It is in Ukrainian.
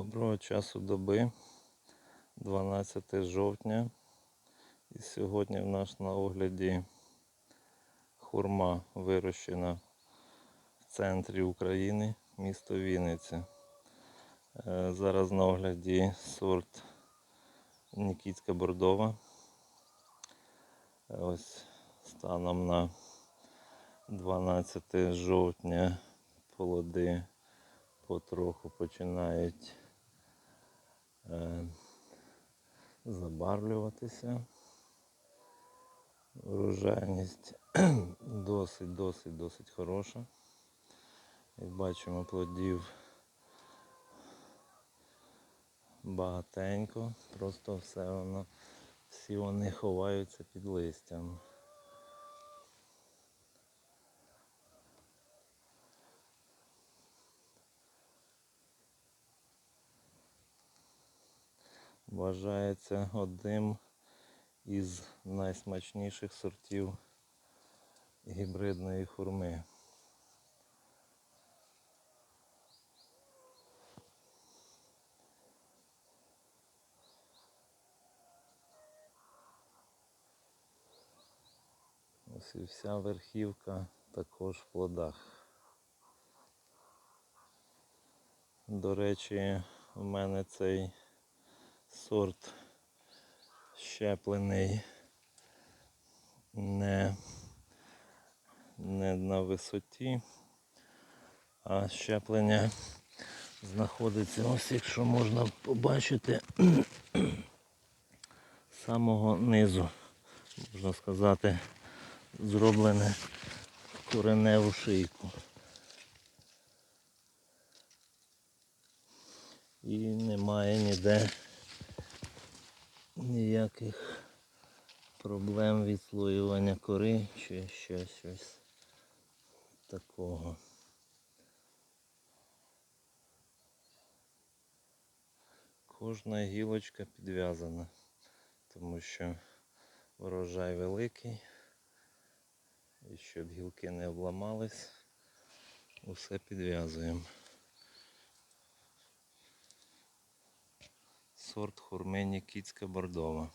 Доброго часу доби, 12 жовтня. І сьогодні в нас на огляді хурма вирощена в центрі України, місто Вінниця. Е, Зараз на огляді сорт Нікітська Бордова. Е, Ось станом на 12 жовтня плоди потроху починають забарвлюватися. Врожайність досить, досить, досить хороша. Як бачимо, плодів багатенько, просто все воно, всі вони ховаються під листям. Вважається одним із найсмачніших сортів гібридної хурми. Ось і вся верхівка також в плодах. До речі, у мене цей сорт щеплений не, не на висоті, а щеплення знаходиться, ось якщо можна побачити, з самого низу, можна сказати, зроблене кореневу шийку. І немає ніде ніяких проблем відслоювання кори чи ще щось такого. Кожна гілочка підв'язана, тому що врожай великий. І щоб гілки не обламались, усе підв'язуємо. Сорт хурмені Нікітська бордова.